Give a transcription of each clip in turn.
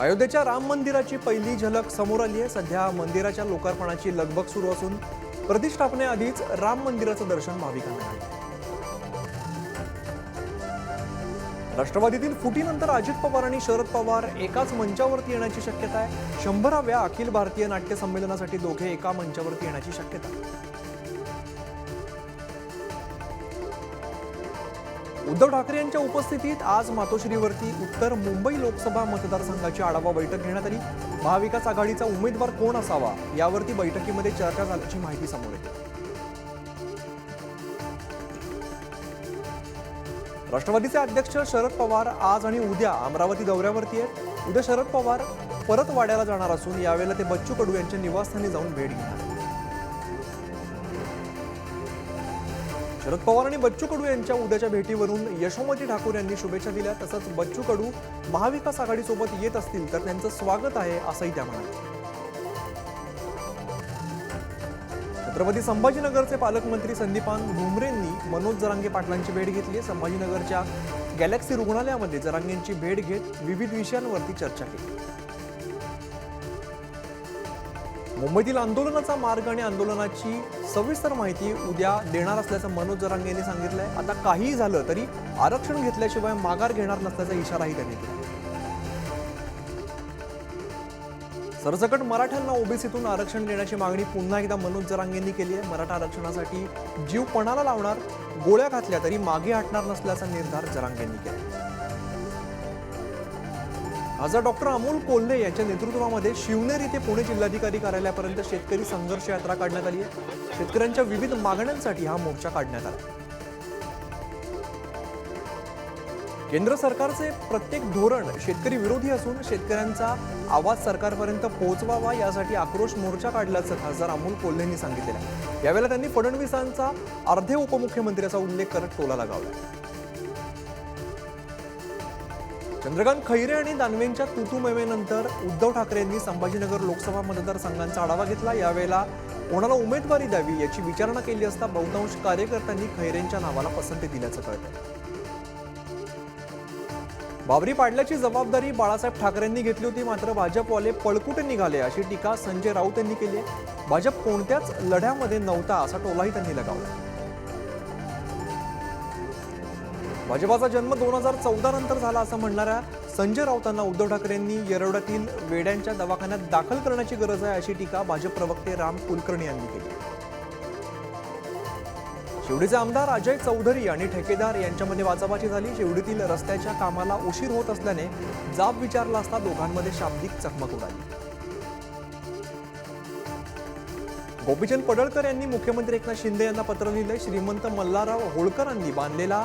अयोध्येच्या राम मंदिराची पहिली झलक समोर आली आहे. सध्या मंदिराच्या लोकार्पणाची लगबग सुरू असून प्रतिष्ठापनेआधीच राम मंदिराचं दर्शन भाविकांना राष्ट्रवादीतील फुटीनंतर अजित पवार आणि शरद पवार एकाच मंचावरती येण्याची शक्यता आहे. शंभराव्या अखिल भारतीय नाट्य संमेलनासाठी दोघे एका मंचावरती येण्याची शक्यता आहे. उद्धव ठाकरे यांच्या उपस्थितीत आज मातोश्रीवरती उत्तर मुंबई लोकसभा मतदारसंघाची आढावा बैठक घेण्यात आली. महाविकास आघाडीचा उमेदवार कोण असावा यावरती बैठकीमध्ये चर्चा झाल्याची माहिती समोर येते. राष्ट्रवादीचे अध्यक्ष शरद पवार आज आणि उद्या अमरावती दौऱ्यावरती आहेत. उद्या शरद पवार परत वाड्याला जाणार असून यावेळेला ते बच्चू कडू यांच्या निवासस्थानी जाऊन भेट घेणार शरद पवार आणि बच्चू कडू यांच्या उद्याच्या भेटीवरून यशोमती ठाकूर यांनी शुभेच्छा दिल्या. तसंच बच्चू कडू महाविकास आघाडीसोबत येत असतील तर त्यांचं स्वागत आहे असंही त्या म्हणाल्या. छत्रपती संभाजीनगरचे पालकमंत्री संदीपान भुमरेंनी मनोज जरांगे पाटलांची भेट घेतली. संभाजीनगरच्या गॅलेक्सी रुग्णालयामध्ये जरांगेंची भेट घेत विविध विषयांवरती चर्चा केली. मुंबईतील आंदोलनाचा मार्ग आणि आंदोलनाची सविस्तर माहिती उद्या देणार असल्याचं मनोज जरांगे यांनी सांगितलंय. आता काहीही झालं तरी आरक्षण घेतल्याशिवाय माघार घेणार नसल्याचा इशाराही त्यांनी दिला. सरसकट मराठ्यांना ओबीसीतून आरक्षण देण्याची मागणी पुन्हा एकदा मनोज जरांगेंनी केली आहे. मराठा आरक्षणासाठी जीव पणाला लावणार गोळ्या घातल्या तरी मागे हटणार नसल्याचा निर्धार जरांगेंनी केला खासदार डॉक्टर अमोल कोल्हे यांच्या नेतृत्वामध्ये शिवनेरी ते पुणे जिल्हाधिकारी कार्यालयापर्यंत शेतकरी संघर्ष यात्रा काढण्यात आली आहे. शेतकऱ्यांच्या विविध मागण्यांसाठी हा मोर्चा काढण्यात आला. केंद्र सरकारचे प्रत्येक धोरण शेतकरी विरोधी असून शेतकऱ्यांचा आवाज सरकारपर्यंत पोहोचवावा यासाठी आक्रोश मोर्चा काढल्याचं खासदार अमोल कोल्हेंनी सांगितलेलं आहे. यावेळेला त्यांनी फडणवीसांचा अर्धे उपमुख्यमंत्र्याचा उल्लेख करत टोला लगावला. चंद्रकांत खैरे आणि दानवेंच्या तुतुमेमेनंतर उद्धव ठाकरे यांनी संभाजीनगर लोकसभा मतदारसंघांचा आढावा घेतला. यावेळेला कोणाला उमेदवारी द्यावी याची विचारणा केली असता बहुतांश कार्यकर्त्यांनी खैरेंच्या नावाला पसंती दिल्याचं कळतंय. बाबरी पाडल्याची जबाबदारी बाळासाहेब ठाकरेंनी घेतली होती मात्र भाजपवाले पळकुटे निघाले अशी टीका संजय राऊत यांनी केली भाजप कोणत्याच लढ्यामध्ये नव्हता असा टोलाही त्यांनी लगावला. भाजपाचा जन्म दोन हजार चौदा नंतर झाला असं म्हणणाऱ्या संजय राऊतांना उद्धव ठाकरेंनी येरवड्यातील वेड्यांच्या दवाखान्यात दाखल करण्याची गरज आहे अशी टीका भाजप प्रवक्ते राम कुलकर्णी यांनी केली. शिवडीचे आमदार अजय चौधरी आणि ठेकेदार यांच्यामध्ये वाचाबाची झाली. शिवडीतील रस्त्याच्या कामाला उशीर होत असल्याने जाब विचारला असता दोघांमध्ये शाब्दिक चकमक उडाली. गोपीचंद पडळकर यांनी मुख्यमंत्री एकनाथ शिंदे यांना पत्र लिहिले श्रीमंत मल्हारराव होळकरांनी बांधलेला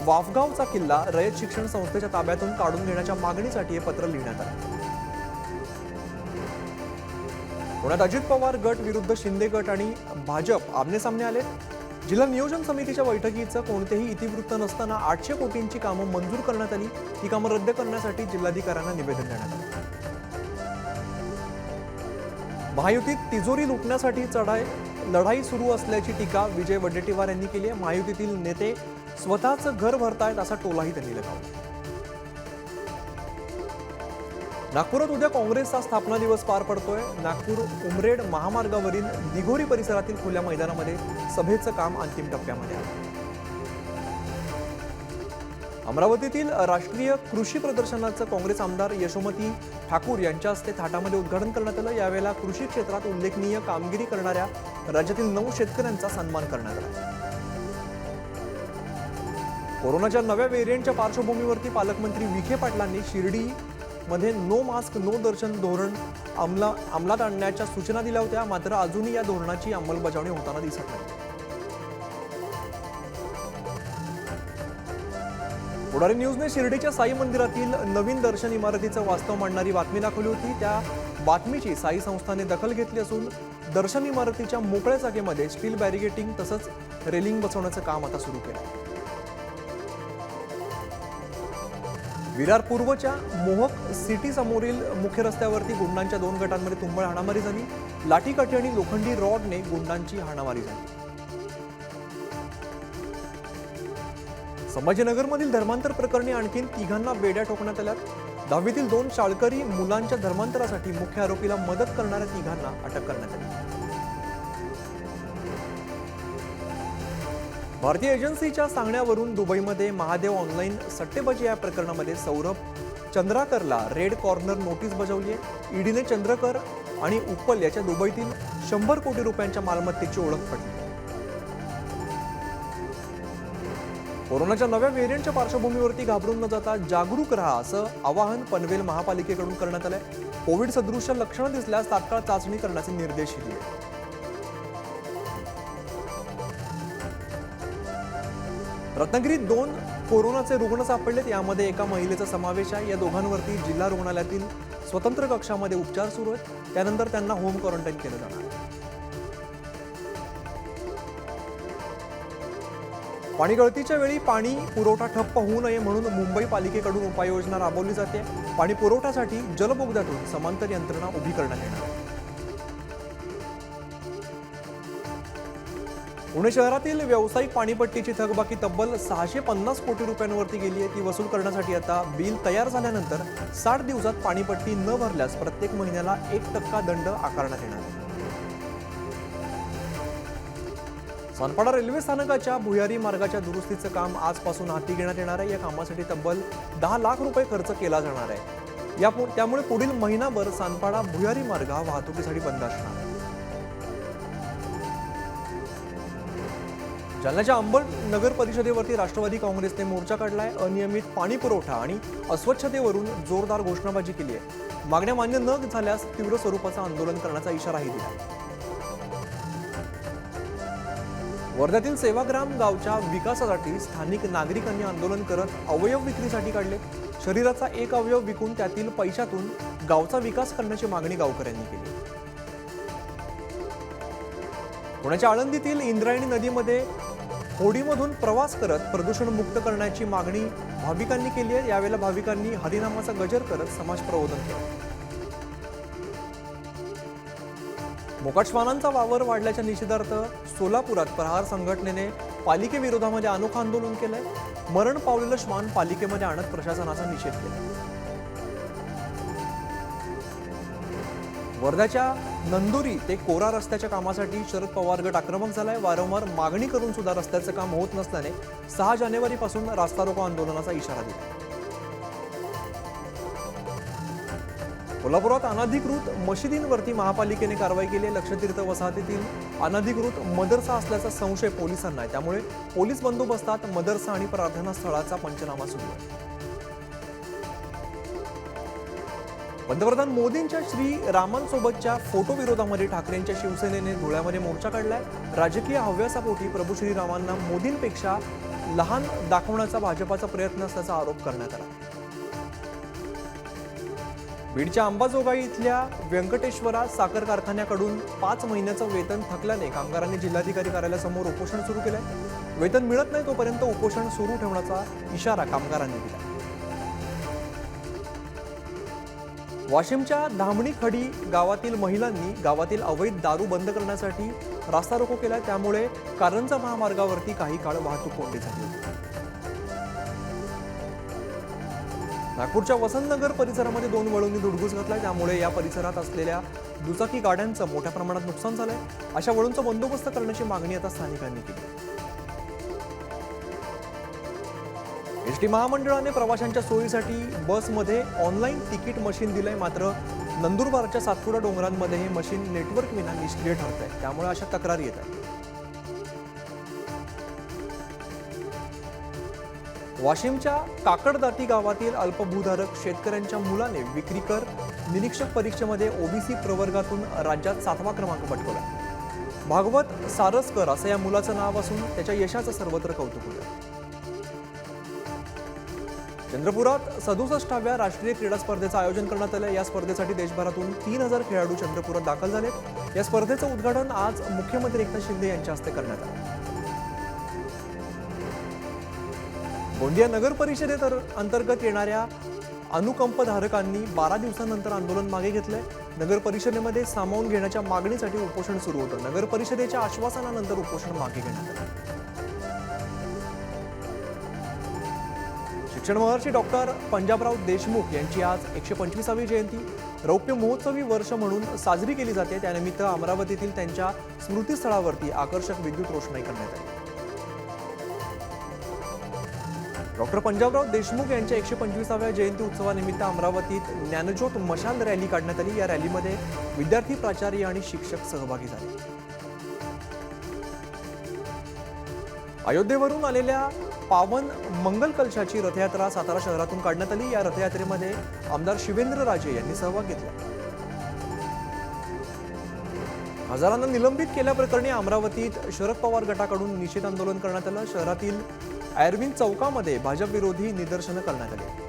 वाफगावचा किल्ला रयत शिक्षण संस्थेच्या ताब्यातून काढून घेण्याच्या मागणीसाठी हे पत्र लिहिण्यात आलं. पुण्यात अजित पवार गट विरुद्ध शिंदे गट आणि भाजप आमनेसामने आले. जिल्हा नियोजन समितीच्या बैठकीचं कोणतेही इतिवृत्त नसताना आठशे कोटींची कामं मंजूर करण्यात आली. ही कामं रद्द करण्यासाठी जिल्हाधिकाऱ्यांना निवेदन देण्यात आलं. महायुतीत तिजोरी लुटण्यासाठी चढाई लढाई सुरू असल्याची टीका विजय वडेट्टीवार यांनी केली आहे. महायुतीतील नेते स्वतःचं घर भरतायत असा टोलाही त्यांनी लगावला. नागपुरात उद्या काँग्रेसचा स्थापना दिवस पार पडतोय. नागपूर उमरेड महामार्गावरील दिघोरी परिसरातील खुल्या मैदानामध्ये सभेचं काम अंतिम टप्प्यामध्ये आहे. अमरावतीतील राष्ट्रीय कृषी प्रदर्शनाचं काँग्रेस आमदार यशोमती ठाकूर यांच्या हस्ते थाटामध्ये उद्घाटन करण्यात आलं. यावेळेला कृषी क्षेत्रात उल्लेखनीय कामगिरी करणाऱ्या राज्यातील नऊ शेतकऱ्यांचा सन्मान करण्यात आला. कोरोनाच्या नव्या व्हेरियंटच्या पार्श्वभूमीवरती पालकमंत्री विखे पाटलांनी शिर्डी मध्ये नो मास्क नो दर्शन धोरण अंमला अंमलात आणण्याच्या सूचना दिल्या होत्या. मात्र अजूनही या धोरणाची अंमलबजावणी होताना दिसत नाही. पुढारी न्यूजने शिर्डीच्या साई मंदिरातील नवीन दर्शन इमारतीचं वास्तव मांडणारी बातमी दाखवली होती. त्या बातमीची साई संस्थाने दखल घेतली असून दर्शन इमारतीच्या मोकळ्या जागेमध्ये स्टील बॅरिगेटिंग तसंच रेलिंग बसवण्याचं काम आता सुरू केलं विरार पूर्वच्या मोहक सिटी समोरील मुख्य रस्त्यावरती गुंडांच्या दोन गटांमध्ये तुंबळ हाणामारी झाली. लाठीकाठी आणि लोखंडी रॉडने गुंडांची हाणामारी झाली. संभाजीनगरमधील धर्मांतर प्रकरणी आणखीन तिघांना बेड्या ठोकण्यात आल्यात. दहावीतील दोन शाळकरी मुलांच्या धर्मांतरासाठी मुख्य आरोपीला मदत करणाऱ्या तिघांना अटक करण्यात आली. भारतीय एजन्सीच्या सांगण्यावरून दुबईमध्ये महादेव ऑनलाईन सट्टेबाजी या प्रकरणामध्ये सौरभ चंद्राकरला रेड कॉर्नर नोटीस बजावली आहे. ईडीने चंद्रकर आणि उप्पल याच्या दुबईतील शंभर कोटी रुपयांच्या मालमत्तेची ओळख पडली कोरोनाच्या नव्या व्हेरियंटच्या पार्श्वभूमीवरती घाबरून न जाता जागरूक राहा असं आवाहन पनवेल महापालिकेकडून करण्यात आलंय. कोविड सदृश लक्षणं दिसल्यास तात्काळ चाचणी करण्याचे निर्देश दिले. रत्नागिरीत दोन कोरोनाचे रुग्ण सापडलेत. यामध्ये एका महिलेचा समावेश आहे. या दोघांवरती जिल्हा रुग्णालयातील स्वतंत्र कक्षामध्ये उपचार सुरू आहेत. त्यानंतर त्यांना होम क्वारंटाईन केलं जाणार पाणी गळतीच्या वेळी पाणी पुरवठा ठप्प होऊ नये म्हणून मुंबई पालिकेकडून उपाययोजना राबवली जाते. पाणी पुरवठ्यासाठी जलबोगद्यातून समांतर यंत्रणा उभी करण्यात येणार आहे. पुणे शहरातील व्यावसायिक पाणीपट्टीची थकबाकी तब्बल सहाशे पन्नास कोटी रुपयांवरती गेली आहे. ती वसूल करण्यासाठी आता बिल तयार झाल्यानंतर साठ दिवसात पाणीपट्टी न भरल्यास प्रत्येक महिन्याला एक टक्का दंड आकारण्यात येणार आहे. सानपाडा रेल्वे स्थानकाच्या भुयारी मार्गाच्या दुरुस्तीचं काम आजपासून हाती घेण्यात येणार आहे. या कामासाठी तब्बल दहा लाख रुपये खर्च केला जाणार आहे. या त्यामुळे पुढील महिनाभर सानपाडा भुयारी मार्ग हा वाहतुकीसाठी बंद असणार. आहे जालन्याच्या अंबड नगर परिषदेवरती राष्ट्रवादी काँग्रेसने मोर्चा काढलाय. अनियमित पाणी पुरवठा आणि अस्वच्छतेवरून जोरदार घोषणाबाजी केली आहे. मागण्या मान्य न झाल्यास तीव्र स्वरूपाचं आंदोलन करण्याचा इशाराही दिला वर्ध्यातील सेवाग्राम गावच्या विकासासाठी स्थानिक नागरिकांनी आंदोलन करत अवयव विक्रीसाठी काढले. शरीराचा एक अवयव विकून त्यातील पैशातून गावचा विकास करण्याची मागणी गावकऱ्यांनी केली. पुण्याच्या आळंदीतील इंद्रायणी नदीमध्ये होडीमधून प्रवास करत प्रदूषण मुक्त करण्याची मागणी भाविकांनी केली आहे. यावेळेला भाविकांनी हरिनामाचा गजर करत समाज प्रबोधन केलं. मोकाटश्वानांचा वावर वाढल्याच्या निषेधार्थ सोलापुरात प्रहार संघटनेने पालिकेविरोधामध्ये अनोखं आंदोलन केलंय. मरण पावलेलं श्वान पालिकेमध्ये आणत प्रशासनाचा निषेध केला. वर्ध्याच्या नंदुरी ते कोरा रस्त्याच्या कामासाठी शरद पवार गट आक्रमक झालाय. वारंवार मागणी करून सुद्धा रस्त्याचं काम होत नसल्याने सहा जानेवारीपासून रास्ता रोको आंदोलनाचा इशारा दिला कोल्हापुरात अनधिकृत मशिदींवरती महापालिकेने कारवाई केली आहे. लक्षतीर्थ वसाहतीतील अनधिकृत मदरसा असल्याचा संशय पोलिसांना आहे. त्यामुळे पोलीस बंदोबस्तात मदरसा आणि प्रार्थना स्थळाचा पंचनामा सुरू आहे. पंतप्रधान मोदींच्या श्री रामांसोबतच्या फोटो विरोधामध्ये ठाकरेंच्या शिवसेनेने धुळ्यामध्ये मोर्चा काढलाय. राजकीय हव्यासापोटी प्रभू श्रीरामांना मोदींपेक्षा लहान दाखवण्याचा भाजपाचा प्रयत्न असल्याचा आरोप करण्यात आला. बीडच्या अंबाजोगाई इथल्या व्यंकटेश्वरा साखर कारखान्याकडून पाच महिन्याचं वेतन थकल्याने कामगारांनी जिल्हाधिकारी कार्यालयासमोर उपोषण सुरू केलंय. वेतन मिळत नाही तोपर्यंत उपोषण सुरू ठेवण्याचा इशारा कामगारांनी दिला वाशिमच्या धामणी खडी गावातील महिलांनी गावातील अवैध दारू बंद करण्यासाठी रास्ता रोको केला त्यामुळे कारंजा महामार्गावरती काही काळ वाहतूक कोंडी झाली होती. नागपूरच्या वसंतनगर परिसरामध्ये दोन वळूंनी धुडगूस घातलाय. त्यामुळे या परिसरात असलेल्या दुचाकी गाड्यांचं मोठ्या प्रमाणात नुकसान झालंय. अशा वळूंचा बंदोबस्त करण्याची मागणी आता स्थानिकांनी केली एस टी महामंडळाने प्रवाशांच्या सोयीसाठी बसमध्ये ऑनलाईन तिकीट मशीन दिलंय. मात्र नंदुरबारच्या सातपुडा डोंगरांमध्ये हे मशीन नेटवर्क विना निष्क्रिय ठरत आहे त्यामुळे अशा तक्रारी येत आहेत. वाशिमच्या काकडदाती गावातील अल्पभूधारक शेतकऱ्यांच्या मुलाने विक्री कर निरीक्षक परीक्षेमध्ये ओबीसी प्रवर्गातून राज्यात सातवा क्रमांक पटकवला. भागवत सारसकर असं या मुलाचं नाव असून त्याच्या यशाचं सर्वत्र कौतुक होतं. चंद्रपुरात सदुसष्टाव्या राष्ट्रीय क्रीडा स्पर्धेचं आयोजन करण्यात आलं. या स्पर्धेसाठी देशभरातून तीन हजार खेळाडू चंद्रपुरात दाखल झालेत. या स्पर्धेचं उद्घाटन आज मुख्यमंत्री एकनाथ शिंदे यांच्या हस्ते करण्यात आलं. गोंदिया नगर परिषदेत अंतर्गत येणाऱ्या अनुकंपधारकांनी बारा दिवसानंतर आंदोलन मागे घेतलंय. नगर परिषदेमध्ये सामावून घेण्याच्या मागणीसाठी उपोषण सुरू होतं. नगर परिषदेच्या आश्वासनानंतर उपोषण मागे घेण्यात आलं. शिक्षण महर्षी डॉक्टर पंजाबराव देशमुख यांची आज एकशे पंचवीसावी जयंती. रौप्य महोत्सवी वर्ष म्हणून साजरी केली जाते. त्यानिमित्त अमरावतीतील त्यांच्या स्मृतीस्थळावरती आकर्षक विद्युत रोषणाई करण्यात आली. डॉक्टर पंजाबराव देशमुख यांच्या एकशे पंचवीसाव्या जयंती उत्सवानिमित्त अमरावतीत ज्ञानज्योत मशाल रॅली काढण्यात आली. या रॅलीमध्ये विद्यार्थी प्राचार्य आणि शिक्षक सहभागी झाले. अयोध्येवरून आलेल्या पावन मंगल कलशाची रथयात्रा सातारा शहरातून काढण्यात आली. या रथयात्रेमध्ये आमदार शिवेंद्र राजे यांनी सहभाग घेतला. हजारांना निलंबित केल्याप्रकरणी अमरावतीत शरद पवार गटाकडून निषेध आंदोलन करण्यात आलं. शहरातील आयर्विन चौकामध्ये भाजप विरोधी निदर्शनं करण्यात आली.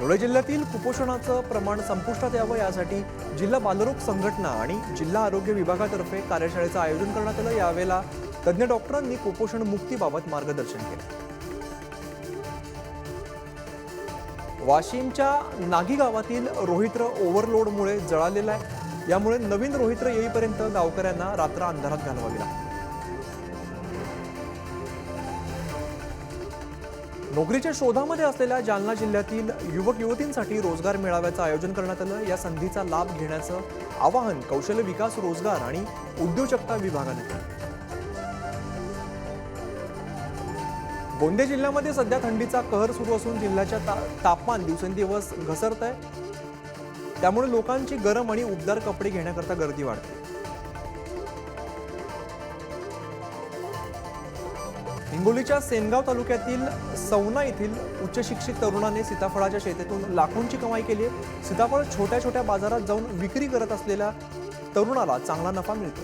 धुळे जिल्ह्यातील कुपोषणाचं प्रमाण संपुष्टात यावं यासाठी जिल्हा बालरोग संघटना आणि जिल्हा आरोग्य विभागातर्फे कार्यशाळेचं आयोजन करण्यात आलं. यावेळेला तज्ज्ञ डॉक्टरांनी कुपोषण मुक्तीबाबत मार्गदर्शन केलं. वाशिमच्या नागी गावातील रोहित्र ओव्हरलोडमुळे जळालेला आहे. यामुळे नवीन रोहित्र येईपर्यंत गावकऱ्यांना रात्र अंधारात घालवावी लागते. नोकरीच्या शोधामध्ये असलेल्या जालना जिल्ह्यातील युवक युवतींसाठी रोजगार मेळाव्याचं आयोजन करण्यात आलं. या संधीचा लाभ घेण्याचं आवाहन कौशल्य विकास रोजगार आणि उद्योजकता विभागाने केलं. गोंदिया जिल्ह्यामध्ये सध्या थंडीचा कहर सुरू असून जिल्ह्याच्या ता- तापमान दिवसेंदिवस घसरत आहे त्यामुळे लोकांची गरम आणि उबदार कपडे घेण्याकरता गर्दी वाढते. हिंगोलीच्या सेनगाव तालुक्यातील सवना येथील उच्चशिक्षित तरुणाने सीताफळाच्या शेतीतून लाखोंची कमाई केली आहे. सीताफळ छोट्या छोट्या बाजारात जाऊन विक्री करत असलेल्या तरुणाला चांगला नफा मिळतो.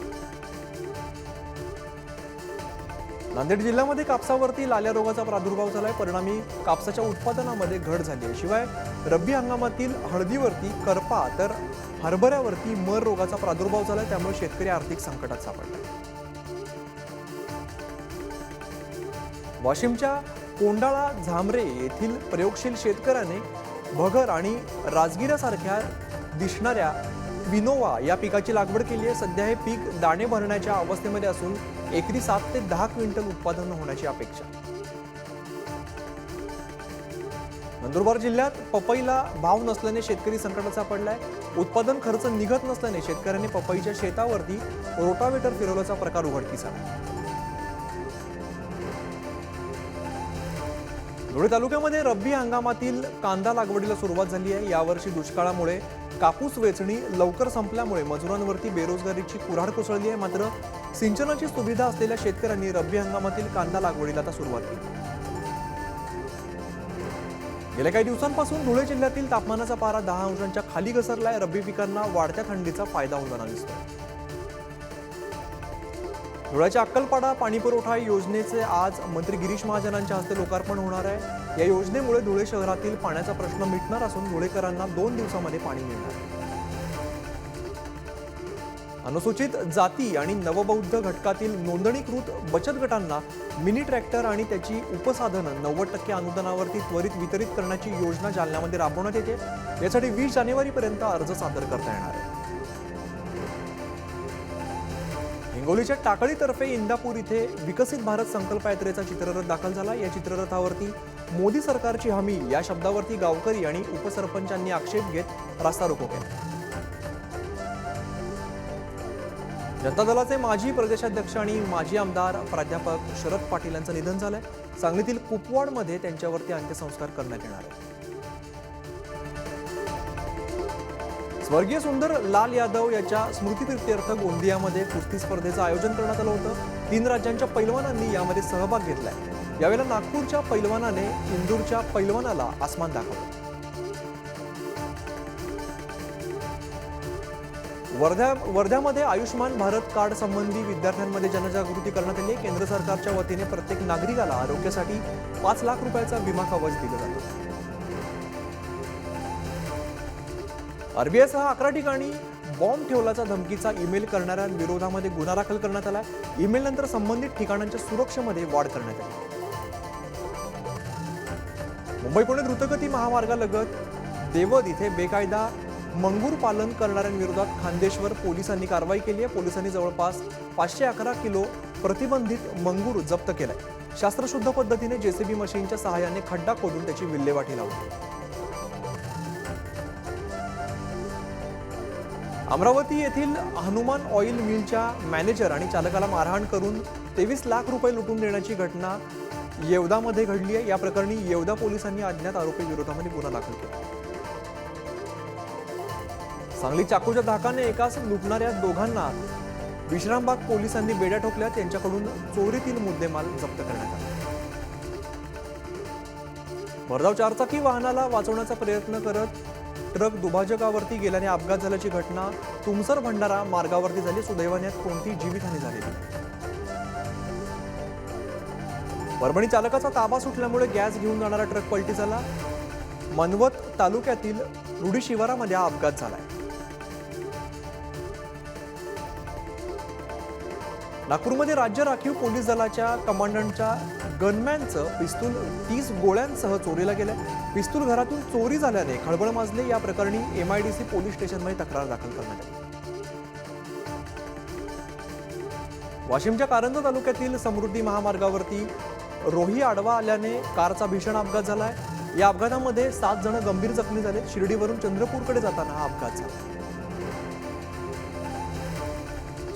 नांदेड जिल्ह्यामध्ये कापसावरती लाल्या रोगाचा प्रादुर्भाव झालाय. परिणामी कापसाच्या उत्पादनामध्ये घट झाली आहे. शिवाय रब्बी हंगामातील हळदीवरती करपा तर हरभऱ्यावरती मर रोगाचा प्रादुर्भाव झालाय. त्यामुळे शेतकरी आर्थिक संकटात सापडला वाशिमच्या कोंडाळा झांबरे येथील प्रयोगशील शेतकऱ्याने भगर आणि राजगिरासारख्या दिसणाऱ्या विनोवा या पिकाची लागवड केली आहे. सध्या हे पीक दाणे भरण्याच्या अवस्थेमध्ये असून एकरी सात ते दहा क्विंटल उत्पादन होण्याची अपेक्षा. नंदुरबार जिल्ह्यात पपईला भाव नसल्याने शेतकरी संकटात सापडलाय उत्पादन खर्च निघत नसल्याने शेतकऱ्यांनी पपईच्या शेतावरती रोटावेटर फिरवल्याचा प्रकार उघडकीस आला धुळे तालुक्यामध्ये रब्बी हंगामातील कांदा लागवडीला सुरुवात झाली आहे. यावर्षी दुष्काळामुळे कापूस वेचणी लवकर संपल्यामुळे मजुरांवरती बेरोजगारीची कुऱ्हाड कोसळली आहे. मात्र सिंचनाची सुविधा असलेल्या शेतकऱ्यांनी रब्बी हंगामातील कांदा लागवडीला आता सुरुवात केली. गेल्या काही दिवसांपासून धुळे जिल्ह्यातील तापमानाचा पारा दहा अंशांच्या खाली घसरलाय. रब्बी पिकांना वाढत्या थंडीचा फायदा होताना दिसतोय. धुळ्याच्या अक्कलपाडा पाणीपुरवठा योजनेचे आज मंत्री गिरीश महाजनांच्या हस्ते लोकार्पण होणार आहे. या योजनेमुळे धुळे शहरातील पाण्याचा प्रश्न मिटणार असून धुळेकरांना दोन दिवसामध्ये पाणी मिळणार. अनुसूचित जाती आणि नवबौद्ध घटकातील नोंदणीकृत बचत गटांना मिनी ट्रॅक्टर आणि त्याची उपसाधनं नव्वद टक्के अनुदानावरती त्वरित वितरित करण्याची योजना जालन्यामध्ये राबवण्यात येते. यासाठी वीस जानेवारीपर्यंत अर्ज सादर करता येणार आहे. हिंगोलीच्या टाकळीतर्फे इंदापूर इथे विकसित भारत संकल्प यात्रेचा चित्ररथ दाखल झाला. या चित्ररथावरती मोदी सरकारची हमी या शब्दावरती गावकरी आणि उपसरपंचांनी आक्षेप घेत रास्ता रोको केला. जनता दलाचे माजी प्रदेशाध्यक्ष आणि माजी आमदार प्राध्यापक शरद पाटील यांचं निधन झालंय. सांगलीतील कुपवाडमध्ये त्यांच्यावरती अंत्यसंस्कार करण्यात येणार आहे स्वर्गीय सुंदर लाल यादव याच्या स्मृतिप्रित्यर्थ गोंदियामध्ये कुस्ती स्पर्धेचं आयोजन करण्यात आलं होतं. तीन राज्यांच्या पैलवानांनी यामध्ये सहभाग घेतलाय. यावेळेला नागपूरच्या पैलवानाने इंदूरच्या पैलवानाला आसमान दाखवलं. वर्ध्या वर्ध्यामध्ये आयुष्यमान भारत कार्ड संबंधी विद्यार्थ्यांमध्ये जनजागृती करण्यात आली. केंद्र सरकारच्या वतीने प्रत्येक नागरिकाला आरोग्यासाठी पाच लाख रुपयाचा विमा कवच दिलं जातं. आरबीआयसह अकरा ठिकाणी बॉम्ब ठेवल्याचा धमकीचा ईमेल करणाऱ्यांविरोधामध्ये गुन्हा दाखल करण्यात आला. ईमेल नंतर संबंधित ठिकाणांच्या सुरक्षेमध्ये वाढ करण्यात आली. मुंबई पुणे द्रुतगती महामार्गालगत देवद इथे बेकायदा मंगूर पालन करणाऱ्यांविरोधात खांदेश्वर पोलिसांनी कारवाई केली आहे. पोलिसांनी जवळपास पाचशे अकरा किलो प्रतिबंधित मंगूर जप्त केलाय. शास्त्रशुद्ध पद्धतीने जेसीबी मशीनच्या सहाय्याने खड्डा खोदून त्याची विल्हेवाटी लावली. अमरावती येथील हनुमान ऑइल मिलच्या मॅनेजर आणि चालकाला मारहाण करून तेवीस लाख रुपये लुटून देण्याची घटना येवदामध्ये घडली आहे. या प्रकरणी येवदा पोलिसांनी अज्ञात आरोपी विरोधामध्ये गुन्हा दाखल केला. सांगली चाकूच्या धाकाने एकाच लुटणाऱ्या दोघांना विश्रामबाग पोलिसांनी बेड्या ठोकल्या. त्यांच्याकडून चोरीतील मुद्देमाल जप्त करण्यात आला. भरधाव चारचाकी वाहनाला वाचवण्याचा प्रयत्न करत ट्रक दुभाजकावरती गेल्याने अपघात झाल्याची घटना तुमसर भंडारा मार्गावरती झाली. सुदैवाने यात कोणतीही जीवितहानी झालेली? परभणी चालकाचा ताबा सुटल्यामुळे गॅस घेऊन जाणारा ट्रक पलटी झाला. मनवत तालुक्यातील रुडी शिवारामध्ये हा अपघात झालाय. नागपूरमध्ये राज्य राखीव पोलीस दलाच्या कमांडंटच्या गनमॅनचं पिस्तूल तीस गोळ्यांसह चोरीला गेलं. पिस्तूल घरातून चोरी झाल्याने खळबळ माजले. या प्रकरणी एमआयडीसी पोलीस स्टेशनमध्ये तक्रार दाखल करण्यात आली. वाशिमच्या कारंजा तालुक्यातील समृद्धी महामार्गावरती रोही आडवा आल्याने कारचा भीषण अपघात झालाय. या अपघातामध्ये सात जण गंभीर जखमी झाले शिर्डीवरून चंद्रपूरकडे जाताना हा अपघात झाला.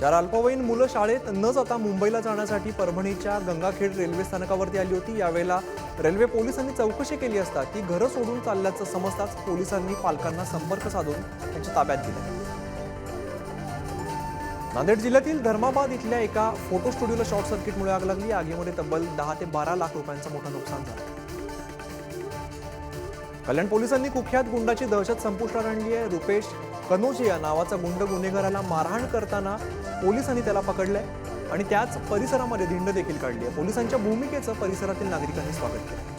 चार अल्पवयीन मुलं शाळेत न जाता मुंबईला जाण्यासाठी परभणीच्या गंगाखेड रेल्वे स्थानकावरती आली होती. यावेळेला रेल्वे पोलिसांनी चौकशी केली असता ती घरं सोडून चालल्याचं समजताच पोलिसांनी पालकांना संपर्क साधून त्यांच्या ताब्यात दिलं. नांदेड जिल्ह्यातील धर्माबाद इथल्या एका फोटो स्टुडिओला शॉर्ट सर्किटमुळे आग लागली. आगीमध्ये तब्बल दहा ते बारा लाख रुपयांचं मोठं नुकसान झालं. कल्याण पोलिसांनी कुख्यात गुंडाची दहशत संपुष्टात आणली आहे. रुपेश कनोजिया नावाचा गुंड गुन्हेगाराला मारहाण करताना पोलिसांनी त्याला पकडलंय. आणि त्याच परिसरामध्ये धिंड देखील काढली आहे. पोलिसांच्या भूमिकेचं परिसरातील नागरिकांनी स्वागत केलं.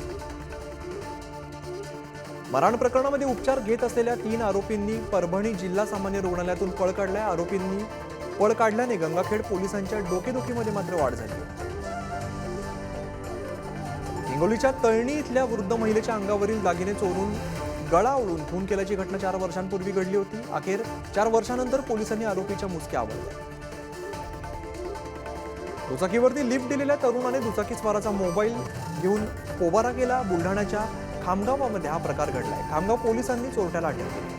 मारहाण प्रकरणामध्ये उपचार घेत असलेल्या तीन आरोपींनी परभणी जिल्हा सामान्य रुग्णालयातून पळ काढलाय. आरोपींनी पळ काढल्याने गंगाखेड पोलिसांच्या डोकेदुखीमध्ये मात्र वाढ झाली. हिंगोलीच्या तळणी इथल्या वृद्ध महिलेच्या अंगावरील दागिने चोरून गळा ओळून खून केल्याची घटना चार वर्षांपूर्वी घडली होती. अखेर चार वर्षानंतर पोलिसांनी आरोपीच्या मुसक्या आवडल्या दुचाकीवरती लिफ्ट दिलेल्या तरुणाने दुचाकीस्वाराचा मोबाईल घेऊन पोबारा केला. बुलढाण्याच्या खामगावामध्ये हा प्रकार घडलाय. खामगाव पोलिसांनी चोरट्याला अटक केली.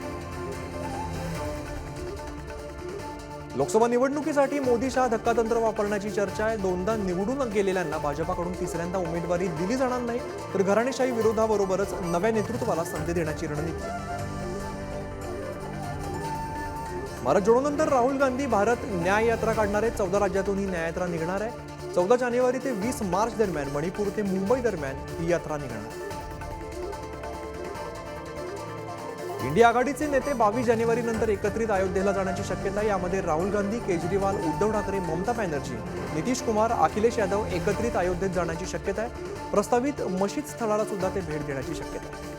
लोकसभा निवडणुकीसाठी मोदी शहा धक्कातंत्र वापरण्याची चर्चा आहे. दोनदा निवडून गेलेल्यांना भाजपाकडून तिसऱ्यांदा उमेदवारी दिली जाणार नाही. तर घराणेशाही विरोधाबरोबरच नव्या नेतृत्वाला संधी देण्याची रणनीती भारत जोडोनंतर राहुल गांधी भारत न्याय यात्रा काढणार आहे चौदा राज्यातून ही न्याययात्रा निघणार आहे. चौदा जानेवारी ते वीस मार्च दरम्यान मणिपूर ते मुंबई दरम्यान ही यात्रा निघणार. इंडिया आघाडीचे नेते बावीस जानेवारी नंतर एकत्रित अयोध्येला जाण्याची शक्यता आहे. यामध्ये राहुल गांधी केजरीवाल उद्धव ठाकरे ममता बॅनर्जी नितीश कुमार अखिलेश यादव एकत्रित अयोध्येत जाण्याची शक्यता आहे. प्रस्तावित मशीद स्थळाला सुद्धा ते भेट देण्याची शक्यता आहे.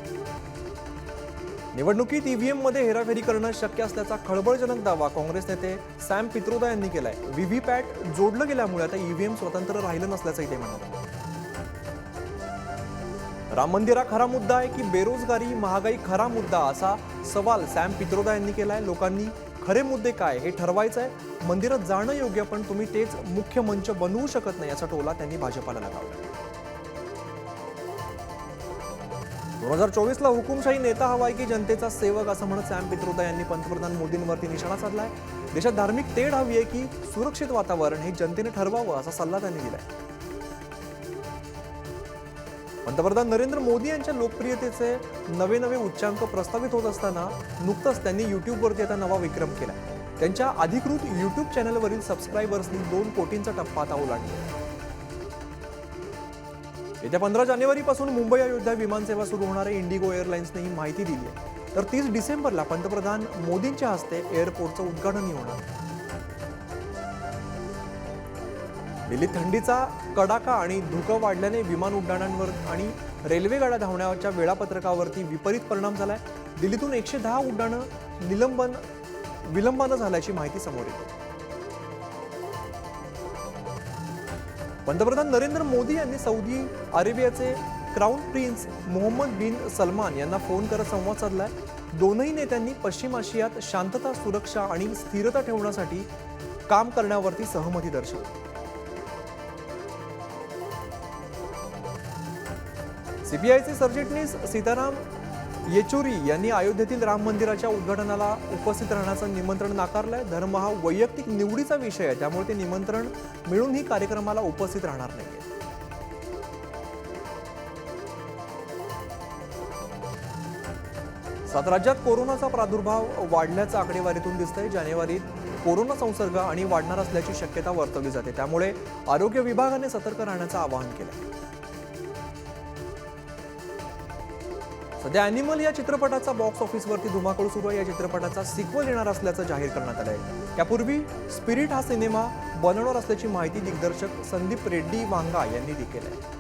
निवडणुकीत ईव्हीएममध्ये हेराफेरी करणं शक्य असल्याचा खळबळजनक दावा काँग्रेस नेते सॅम पित्रोदा यांनी केलाय. व्हीव्हीपॅट जोडलं गेल्यामुळे आता ईव्हीएम स्वतंत्र राहिलं नसल्याचंही ते म्हणाले. राम मंदिरा खरा मुद्दा आहे की बेरोजगारी महागाई खरा मुद्दा असा सवाल सॅम पित्रोदा यांनी केलाय. लोकांनी खरे मुद्दे काय हे ठरवायचं आहे मंदिरात जाणं योग्य पण तुम्ही तेच मुख्य मंच बनवू शकत नाही असा टोला त्यांनी भाजपाला लगावला दोन हजार चोवीसला हुकुमशाही नेता हवाय की जनतेचा सेवक असं म्हणत सॅम पित्रोदा यांनी पंतप्रधान मोदींवरती निशाणा साधलाय. देशात धार्मिक तेढ हवी आहे की सुरक्षित वातावरण हे जनतेने ठरवावं असा सल्ला त्यांनी दिलाय. पंतप्रधान नरेंद्र मोदी यांच्या लोकप्रियतेचे नवे नवे उच्चांक प्रस्तावित होत असताना नुकतंच त्यांनी युट्यूबवरती आता नवा विक्रम केला त्यांच्या अधिकृत युट्यूब चॅनलवरील सबस्क्रायबर्सनी दोन कोटींचा टप्पा आता ओलांडला येत्या पंधरा जानेवारीपासून मुंबई अयोध्या विमानसेवा सुरू होणाऱ्या इंडिगो एअरलाइन्सने ही माहिती दिली आहे. तर तीस डिसेंबरला पंतप्रधान मोदींच्या हस्ते एअरपोर्टचं उद्घाटनही होणार दिल्लीत थंडीचा कडाका आणि धुकं वाढल्याने विमान उड्डाणांवर आणि रेल्वे गाड्या धावण्याच्या वेळापत्रकावरती विपरीत परिणाम झालाय. दिल्लीतून एकशे दहा उड्डाणं निलंबन विलंबानं झाल्याची माहिती समोर येते. पंतप्रधान नरेंद्र मोदी यांनी सौदी अरेबियाचे crown prince Mohammed bin Salman यांना फोन करत संवाद साधलाय. दोनही नेत्यांनी पश्चिम आशियात शांतता सुरक्षा आणि स्थिरता ठेवण्यासाठी काम करण्यावरती सहमती दर्शवली. सीबीआयचे सरचिटणीस सीताराम येचुरी यांनी अयोध्येतील राम मंदिराच्या उद्घाटनाला उपस्थित राहण्याचं निमंत्रण नाकारलंय. धर्म हा वैयक्तिक निवडीचा विषय आहे त्यामुळे ते निमंत्रण मिळूनही कार्यक्रमाला उपस्थित राहणार नाही सात राज्यात कोरोनाचा प्रादुर्भाव वाढल्याचं आकडेवारीतून दिसतंय. जानेवारीत कोरोना संसर्ग आणि वाढणार असल्याची शक्यता वर्तवली जाते. त्यामुळे आरोग्य विभागाने सतर्क राहण्याचं आवाहन केलं सध्या अॅनिमल या चित्रपटाचा बॉक्स ऑफिसवरती धुमाकूळ सुरू आहे. या चित्रपटाचा सिक्वल येणार असल्याचं जाहीर करण्यात आलं आहे त्यापूर्वी स्पिरिट हा सिनेमा बनवणार असल्याची माहिती दिग्दर्शक संदीप रेड्डी वांगा यांनी दिली आहे.